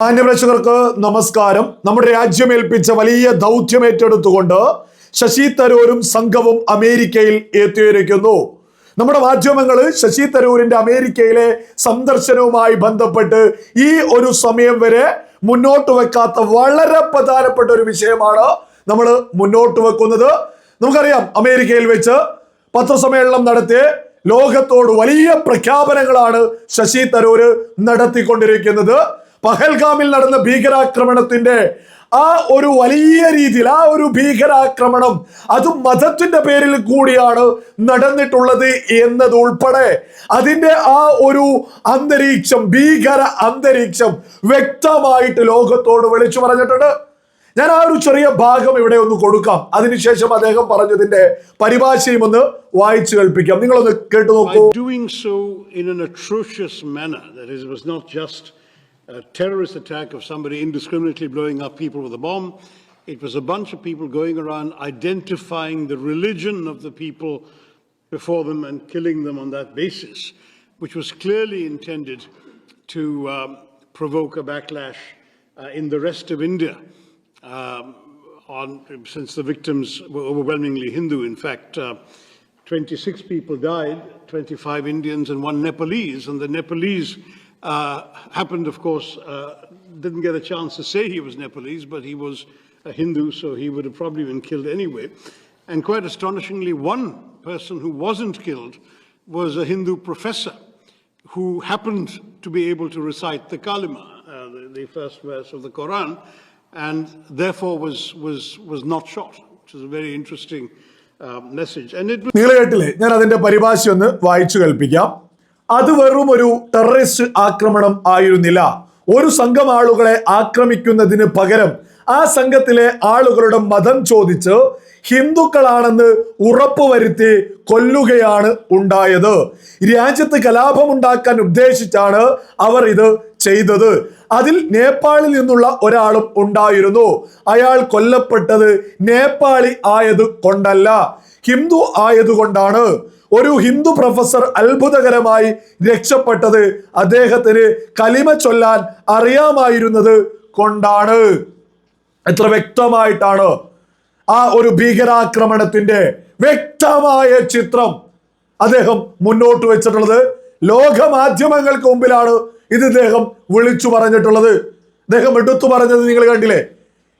മാന്യപ്രേക്ഷകർക്ക് നമസ്കാരം. നമ്മുടെ രാജ്യം ഏൽപ്പിച്ച വലിയ ദൗത്യം ഏറ്റെടുത്തുകൊണ്ട് ശശി തരൂരും സംഘവും അമേരിക്കയിൽ എത്തിയിരിക്കുന്നു. നമ്മുടെ മാധ്യമങ്ങൾ ശശി തരൂരിന്റെ അമേരിക്കയിലെ സന്ദർശനവുമായി ബന്ധപ്പെട്ട് ഈ ഒരു സമയം വരെ മുന്നോട്ട് വെക്കാത്ത വളരെ പ്രധാനപ്പെട്ട ഒരു വിഷയമാണ് നമ്മൾ മുന്നോട്ട് വെക്കുന്നത്. നമുക്കറിയാം അമേരിക്കയിൽ വെച്ച് പത്രസമ്മേളനം നടത്തി ലോകത്തോട് വലിയ പ്രഖ്യാപനങ്ങളാണ് ശശി തരൂര് നടത്തിക്കൊണ്ടിരിക്കുന്നത്. പഹൽഗാമിൽ നടന്ന ഭീകരാക്രമണത്തിന്റെ ആ ഒരു വലിയ രീതിയിൽ ആ ഒരു ഭീകരാക്രമണം അത് മതത്തിന്റെ പേരിൽ കൂടിയാണ് നടന്നിട്ടുള്ളത് എന്നതുൾപ്പെടെ അതിന്റെ ആ ഒരു അന്തരീക്ഷം ഭീകര അന്തരീക്ഷം വ്യക്തമായിട്ട് ലോകത്തോട് വിളിച്ചു പറഞ്ഞിട്ടുണ്ട്. ഞാൻ ആ ഒരു ചെറിയ ഭാഗം ഇവിടെ ഒന്ന് കൊടുക്കാം. അതിനുശേഷം അദ്ദേഹം പറഞ്ഞതിന്റെ പരിഭാഷയും ഒന്ന് വായിച്ചു കേൾപ്പിക്കാം. നിങ്ങളൊന്ന് കേട്ടു നോക്കൂ. A terrorist attack of somebody indiscriminately blowing up people with a bomb, it was a bunch of people going around identifying the religion of the people before them and killing them on that basis, which was clearly intended to um, provoke a backlash uh, in the rest of India. Um, on, since the victims were overwhelmingly Hindu, in fact, uh, 26 people died, 25 Indians and one Nepalese. And the Nepalese uh, happened, of course, uh, didn't get a chance to say he was Nepalese, but he was a Hindu, so he would have probably been killed anyway. And quite astonishingly, one person who wasn't killed was a Hindu professor who happened to be able to recite the Kalima, uh, the, the first verse of the Quran, and therefore was, was, was not shot, which is a very interesting uh, message. And it was നിങ്ങൾ കേട്ടില്ലേ ഞാൻ അതിന്റെ പരിഭാഷ ഒന്ന് വായിച്ചു കേൾപ്പിക്കാം അത് വെറും ഒരു ടെററിസ്റ്റ് ആക്രമണം ആയിരുന്നില്ല. ഒരു സംഘം ആളുകളെ ആക്രമിക്കുന്നതിന് പകരം ആ സംഘത്തിലെ ആളുകളുടെ മതം ചോദിച്ച് ഹിന്ദുക്കളാണെന്ന് ഉറപ്പുവരുത്തി കൊല്ലുകയാണ് ഉണ്ടായത്. രാജ്യത്ത് കലാപമുണ്ടാക്കാൻ ഉദ്ദേശിച്ചാണ് അവർ ഇത് ചെയ്തത്. അതിൽ നേപ്പാളിൽ നിന്നുള്ള ഒരാളും ഉണ്ടായിരുന്നു. അയാൾ കൊല്ലപ്പെട്ടത് നേപ്പാളി ആയത് കൊണ്ടല്ല ഹിന്ദു ആയതുകൊണ്ടാണ്. ഒരു ഹിന്ദു പ്രൊഫസർ അത്ഭുതകരമായി രക്ഷപ്പെട്ടത് അദ്ദേഹത്തിന് കലിമ ചൊല്ലാൻ അറിയാമായിരുന്നത് കൊണ്ടാണ്. എത്ര വ്യക്തമായിട്ടാണ് ആ ഒരു ഭീകരാക്രമണത്തിന്റെ വ്യക്തമായ ചിത്രം അദ്ദേഹം മുന്നോട്ട് വെച്ചിട്ടുള്ളത്. ലോക മാധ്യമങ്ങൾക്ക് മുമ്പിലാണ് ഇത് ഇദ്ദേഹം വിളിച്ചു പറഞ്ഞിട്ടുള്ളത്. അദ്ദേഹം എടുത്തു പറഞ്ഞത് നിങ്ങൾ കണ്ടില്ലേ?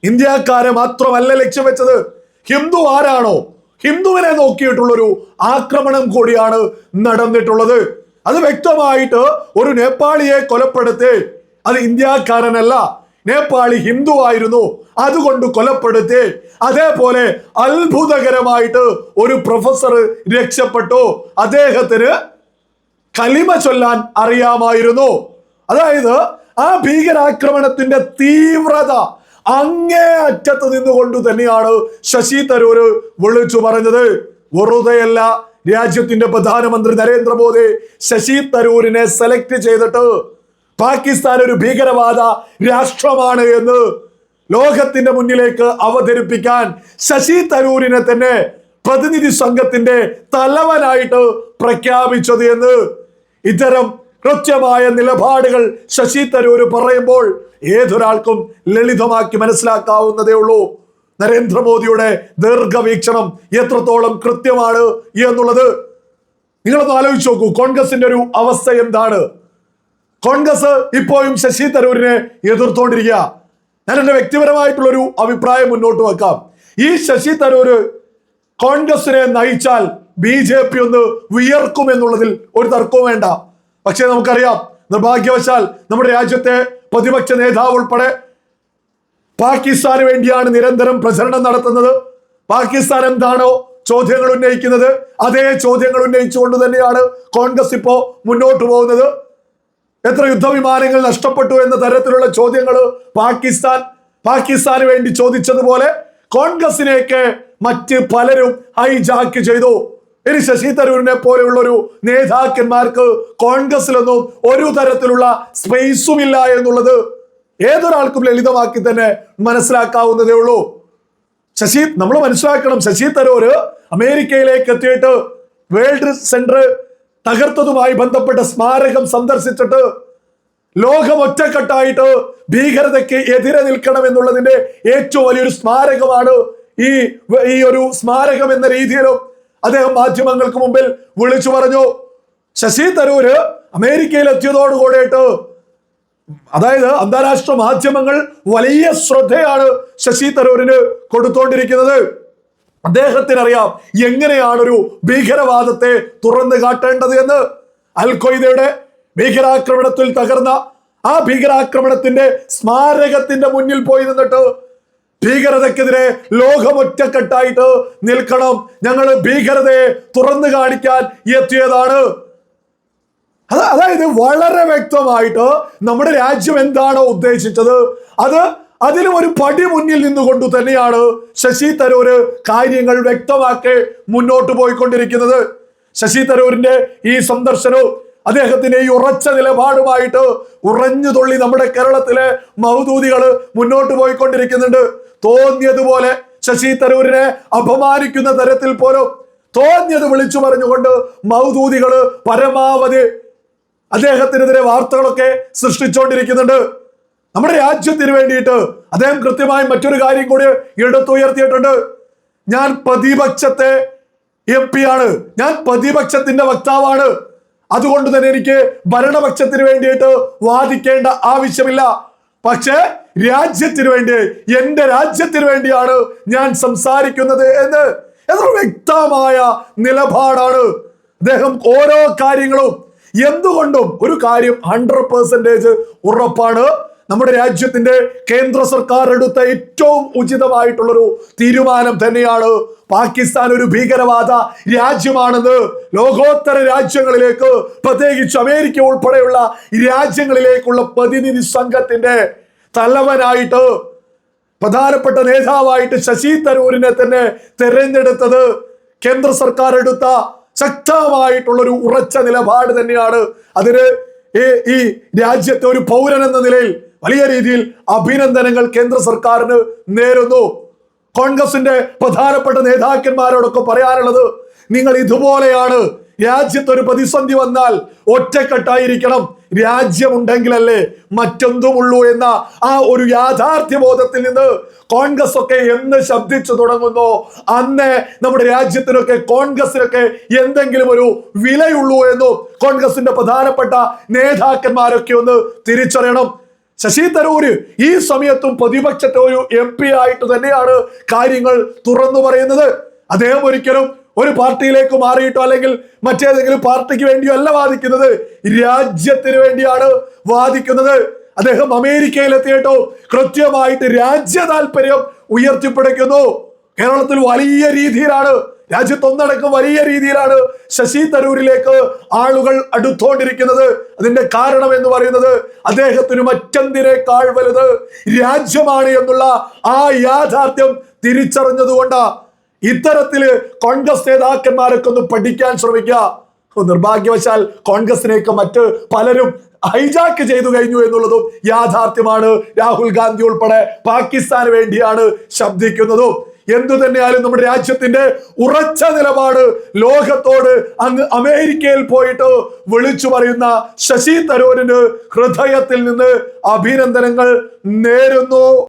ഇന്ത്യക്കാരെ മാത്രമല്ല ലക്ഷ്യം വെച്ചത്. ഹിന്ദു ആരാണോ? ഹിന്ദുവിനെ നോക്കിയിട്ടുള്ളൊരു ആക്രമണം കൂടിയാണ് നടന്നിട്ടുള്ളത്. അത് വ്യക്തമായിട്ട് ഒരു നേപ്പാളിയെ കൊലപ്പെടുത്തി. അത് ഇന്ത്യക്കാരനല്ല നേപ്പാളി ഹിന്ദു ആയിരുന്നു. അതുകൊണ്ട് കൊലപ്പെടുത്തി. അതേപോലെ അത്ഭുതകരമായിട്ട് ഒരു പ്രൊഫസർ രക്ഷപ്പെട്ടു. അദ്ദേഹത്തിന് കലിമ ചൊല്ലാൻ അറിയാമായിരുന്നു. അതായത് ആ ഭീകരാക്രമണത്തിന്റെ തീവ്രത അങ്ങേ അറ്റത്ത് നിന്നുകൊണ്ട് തന്നെയാണ് ശശി തരൂര് വിളിച്ചു പറഞ്ഞത്. വെറുതെയല്ല രാജ്യത്തിന്റെ പ്രധാനമന്ത്രി നരേന്ദ്രമോദി ശശി തരൂരിനെ സെലക്ട് ചെയ്തിട്ട് പാകിസ്ഥാൻ ഒരു ഭീകരവാദ രാഷ്ട്രമാണ് എന്ന് ലോകത്തിന്റെ മുന്നിലേക്ക് അവതരിപ്പിക്കാൻ ശശി തരൂരിനെ തന്നെ പ്രതിനിധി സംഘത്തിന്റെ തലവനായിട്ട് പ്രഖ്യാപിച്ചത് എന്ന് ഇത്തരം കൃത്യമായ നിലപാടുകൾ ശശി തരൂര് പറയുമ്പോൾ ഏതൊരാൾക്കും ലളിതമാക്കി മനസ്സിലാക്കാവുന്നതേ ഉള്ളൂ. നരേന്ദ്രമോദിയുടെ ദീർഘവീക്ഷണം എത്രത്തോളം കൃത്യമാണ് എന്നുള്ളത് നിങ്ങളൊന്ന് ആലോചിച്ച് നോക്കൂ. കോൺഗ്രസിന്റെ ഒരു അവസ്ഥ എന്താണ്? കോൺഗ്രസ് ഇപ്പോഴും ശശി തരൂരിനെ എതിർത്തോണ്ടിരിക്കുക. ഞാൻ എന്റെ വ്യക്തിപരമായിട്ടുള്ള ഒരു അഭിപ്രായം മുന്നോട്ട് വെക്കാം. ഈ ശശി തരൂര് കോൺഗ്രസിനെ നയിച്ചാൽ ബി ജെ പി ഒന്ന് വിയർക്കും എന്നുള്ളതിൽ ഒരു തർക്കവും വേണ്ട. പക്ഷേ നമുക്കറിയാം നിർഭാഗ്യവശാൽ നമ്മുടെ രാജ്യത്തെ പ്രതിപക്ഷ നേതാവ് ഉൾപ്പെടെ പാകിസ്ഥാന് വേണ്ടിയാണ് നിരന്തരം പ്രചരണം നടത്തുന്നത്. പാകിസ്ഥാൻ എന്താണോ ചോദ്യങ്ങൾ ഉന്നയിക്കുന്നത് അതേ ചോദ്യങ്ങൾ ഉന്നയിച്ചുകൊണ്ട് തന്നെയാണ് കോൺഗ്രസ് ഇപ്പോ മുന്നോട്ട് പോകുന്നത്. എത്ര യുദ്ധവിമാനങ്ങൾ നഷ്ടപ്പെട്ടു എന്ന തരത്തിലുള്ള ചോദ്യങ്ങൾ പാകിസ്ഥാൻ പാകിസ്ഥാന് വേണ്ടി ചോദിച്ചതുപോലെ കോൺഗ്രസിനെയൊക്കെ മറ്റ് പലരും ഹൈജാക്ക് ചെയ്തു. ഇനി ശശി തരൂരിനെ പോലെയുള്ള ഒരു നേതാക്കന്മാർക്ക് കോൺഗ്രസിലൊന്നും ഒരു തരത്തിലുള്ള സ്പേസും ഇല്ല എന്നുള്ളത് ഏതൊരാൾക്കും ലളിതമാക്കി തന്നെ മനസ്സിലാക്കാവുന്നതേ ഉള്ളൂ. ശശി നമ്മൾ മനസ്സിലാക്കണം ശശി തരൂര് അമേരിക്കയിലേക്ക് എത്തിയിട്ട് വേൾഡ് സെന്റർ തകർത്തതുമായി ബന്ധപ്പെട്ട സ്മാരകം സന്ദർശിച്ചിട്ട് ലോകം ഒറ്റക്കെട്ടായിട്ട് ഭീകരതയ്ക്ക് എതിരെ നിൽക്കണം എന്നുള്ളതിന്റെ ഏറ്റവും വലിയൊരു സ്മാരകമാണ് ഈ ഈ ഒരു സ്മാരകം എന്ന രീതിയിലും അദ്ദേഹം മാധ്യമങ്ങൾക്ക് മുമ്പിൽ വിളിച്ചു പറഞ്ഞു ശശി തരൂര് അമേരിക്കയിൽ എത്തിയതോടുകൂടിയിട്ട് അതായത് അന്താരാഷ്ട്ര മാധ്യമങ്ങൾ വലിയ ശ്രദ്ധയാണ് ശശി തരൂരിന് കൊടുത്തോണ്ടിരിക്കുന്നത്. അദ്ദേഹത്തിനറിയാം എങ്ങനെയാണ് ഒരു ഭീകരവാദത്തെ തുറന്നു കാട്ടേണ്ടത് എന്ന്. അൽ ഭീകരാക്രമണത്തിൽ തകർന്ന ആ ഭീകരാക്രമണത്തിന്റെ സ്മാരകത്തിന്റെ മുന്നിൽ പോയി നിന്നിട്ട് ഭീകരതക്കെതിരെ ലോകമൊറ്റക്കെട്ടായിട്ട് നിൽക്കണം. ഞങ്ങൾ ഭീകരതയെ തുറന്നു കാണിക്കാൻ എത്തിയതാണ്. അത് അതായത് വളരെ വ്യക്തമായിട്ട് നമ്മുടെ രാജ്യം എന്താണോ ഉദ്ദേശിച്ചത്. അത് അതിലും ഒരു പടി മുന്നിൽ നിന്നുകൊണ്ട് തന്നെയാണ് ശശി തരൂര് കാര്യങ്ങൾ വ്യക്തമാക്കി മുന്നോട്ട് പോയിക്കൊണ്ടിരിക്കുന്നത്. ശശി തരൂരിന്റെ ഈ സന്ദർശനവും അദ്ദേഹത്തിന്റെ ഈ ഉറച്ച നിലപാടുമായിട്ട് ഉറഞ്ഞു തുള്ളി നമ്മുടെ കേരളത്തിലെ മൗദൂതികൾ മുന്നോട്ട് പോയിക്കൊണ്ടിരിക്കുന്നുണ്ട്. തോന്നിയതുപോലെ ശശി തരൂരിനെ അപമാനിക്കുന്ന തരത്തിൽ പോലും തോന്നിയത് വിളിച്ചു പറഞ്ഞുകൊണ്ട് മൗദൂദികൾ പരമാവധി അദ്ദേഹത്തിനെതിരെ വാർത്തകളൊക്കെ സൃഷ്ടിച്ചുകൊണ്ടിരിക്കുന്നുണ്ട് നമ്മുടെ രാജ്യത്തിന് വേണ്ടിയിട്ട് അദ്ദേഹം കൃത്യമായി മറ്റൊരു കാര്യം കൂടി എടുത്തുയർത്തിയിട്ടുണ്ട്. ഞാൻ പ്രതിപക്ഷത്തെ എം പി ആണ് ഞാൻ പ്രതിപക്ഷത്തിന്റെ വക്താവാണ്. അതുകൊണ്ട് തന്നെ എനിക്ക് ഭരണപക്ഷത്തിന് വേണ്ടിയിട്ട് വാദിക്കേണ്ട ആവശ്യമില്ല. പക്ഷേ രാജ്യത്തിന് വേണ്ടി എന്റെ രാജ്യത്തിന് വേണ്ടിയാണ് ഞാൻ സംസാരിക്കുന്നത് എന്ന്. എത്ര വ്യക്തമായ നിലപാടാണ്. അദ്ദേഹം ഓരോ കാര്യങ്ങളും എന്തുകൊണ്ടും ഒരു കാര്യം ഹൺഡ്രഡ് പെർസെന്റേജ് ഉറപ്പാണ്. നമ്മുടെ രാജ്യത്തിന്റെ കേന്ദ്ര സർക്കാർ എടുത്ത ഏറ്റവും ഉചിതമായിട്ടുള്ളൊരു തീരുമാനം തന്നെയാണ് പാകിസ്ഥാൻ ഒരു ഭീകരവാദ രാജ്യമാണെന്ന് ലോകോത്തര രാജ്യങ്ങളിലേക്ക് പ്രത്യേകിച്ച് അമേരിക്ക ഉൾപ്പെടെയുള്ള രാജ്യങ്ങളിലേക്കുള്ള പ്രതിനിധി സംഘത്തിന്റെ തലവനായിട്ട് പ്രധാനപ്പെട്ട നേതാവായിട്ട് ശശി തരൂരിനെ തന്നെ തെരഞ്ഞെടുത്തത് കേന്ദ്ര സർക്കാർ എടുത്ത ശക്തമായിട്ടുള്ളൊരു ഉറച്ച നിലപാട് തന്നെയാണ്. അതിന് ഈ രാജ്യത്തെ ഒരു പൗരൻ എന്ന നിലയിൽ വലിയ രീതിയിൽ അഭിനന്ദനങ്ങൾ കേന്ദ്ര സർക്കാരിന് നേരുന്നു. കോൺഗ്രസിന്റെ പ്രധാനപ്പെട്ട നേതാക്കന്മാരോടൊക്കെ പറയാനുള്ളത് നിങ്ങൾ ഇതുപോലെയാണ് രാജ്യത്ത് ഒരു പ്രതിസന്ധി വന്നാൽ ഒറ്റക്കെട്ടായിരിക്കണം. രാജ്യമുണ്ടെങ്കിലല്ലേ മറ്റെന്തുമുള്ളൂ എന്ന ആ ഒരു യാഥാർത്ഥ്യ ബോധത്തിൽ നിന്ന് കോൺഗ്രസ് ഒക്കെ എന്ന് ശബ്ദിച്ചു തുടങ്ങുന്നു. അന്ന് നമ്മുടെ രാജ്യത്തിനൊക്കെ കോൺഗ്രസിനൊക്കെ എന്തെങ്കിലും ഒരു വിലയുള്ളൂ എന്നും കോൺഗ്രസിന്റെ പ്രധാനപ്പെട്ട നേതാക്കന്മാരൊക്കെ ഒന്ന് തിരിച്ചറിയണം. ശശി തരൂര് ഈ സമയത്തും പ്രതിപക്ഷത്തെ ഒരു എം പി ആയിട്ട് തന്നെയാണ് കാര്യങ്ങൾ തുറന്നു പറയുന്നത്. അദ്ദേഹം ഒരിക്കലും ഒരു പാർട്ടിയിലേക്ക് മാറിയിട്ടോ അല്ലെങ്കിൽ മറ്റേതെങ്കിലും പാർട്ടിക്ക് വേണ്ടിയോ അല്ല വാദിക്കുന്നത്. രാജ്യത്തിന് വേണ്ടിയാണ് വാദിക്കുന്നത്. അദ്ദേഹം അമേരിക്കയിലെത്തിയിട്ടോ കൃത്യമായിട്ട് രാജ്യ താല്പര്യം ഉയർത്തിപ്പിടിക്കുന്നു. കേരളത്തിൽ വലിയ രീതിയിലാണ് രാജ്യത്തൊന്നടക്കം വലിയ രീതിയിലാണ് ശശി തരൂരിലേക്ക് ആളുകൾ അടുത്തോണ്ടിരിക്കുന്നത്. അതിന്റെ കാരണം എന്ന് പറയുന്നത് അദ്ദേഹത്തിന് മറ്റെന്തിനേക്കാൾ വലുത് രാജ്യമാണ് എന്നുള്ള ആ യാഥാർത്ഥ്യം തിരിച്ചറിഞ്ഞതുകൊണ്ടാ ഇത്തരത്തിൽ കോൺഗ്രസ് നേതാക്കന്മാരൊക്കെ ഒന്ന് പഠിക്കാൻ ശ്രമിക്കുക. നിർഭാഗ്യവശാൽ കോൺഗ്രസിനെയൊക്കെ മറ്റ് പലരും ഹൈജാക്ക് ചെയ്തു കഴിഞ്ഞു എന്നുള്ളതും യാഥാർത്ഥ്യമാണ്. രാഹുൽ ഗാന്ധി ഉൾപ്പെടെ പാകിസ്ഥാന് വേണ്ടിയാണ് ശബ്ദിക്കുന്നതും. എന്തു തന്നെയാലും നമ്മുടെ രാജ്യത്തിന്റെ ഉറച്ച നിലപാട് ലോകത്തോട് അങ്ങ് അമേരിക്കയിൽ പോയിട്ട് വിളിച്ചു പറയുന്ന ശശി തരൂരിന് ഹൃദയത്തിൽ നിന്ന് അഭിനന്ദനങ്ങൾ നേരുന്നു.